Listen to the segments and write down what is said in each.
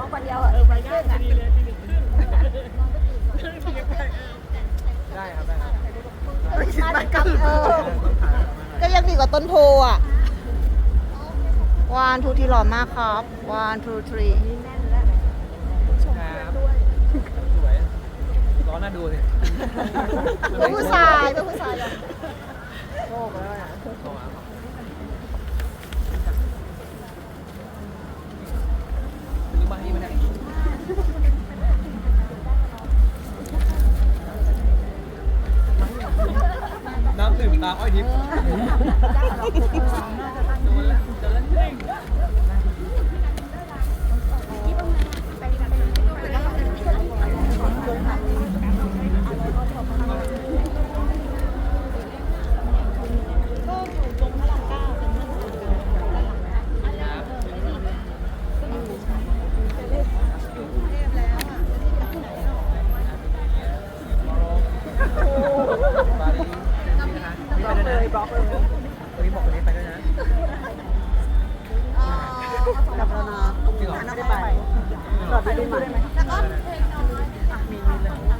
ร้องคนเดียวเออไปครึ่งอะได้ครับได้ครับมันกับเออก็ยังดีกว่าต้นโพอะ one two ที่หล่อมากครับ one two three ครับสวยร้อนน่าดูสิเป็นผู้ชายเป็นผู้ชายเหรอโชคแล้วอะ น้ำดื่มตา บล็อกเลยวันนี้บอกคนนี้ไปด้วยนะกลับแล้วนะจริงเหรอไม่ได้ไปกลับไปดูใหม่แล้วก็มีมีเลย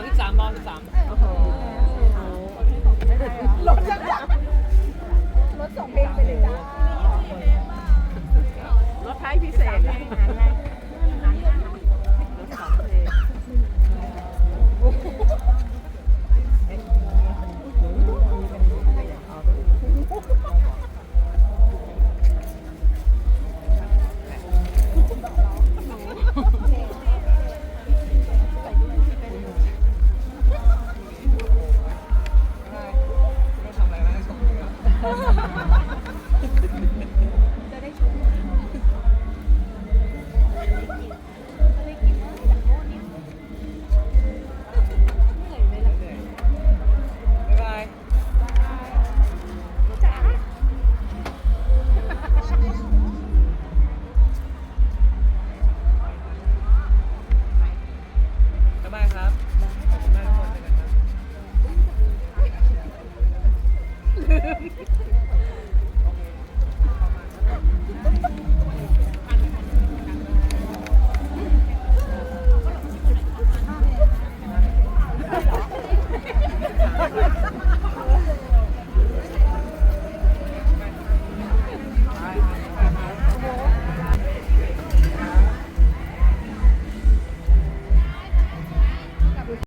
ามสิบสามตอนสิบสามรถจักรยรถส่งเพลงไปเลยจ้ารถท้ายพิเศษ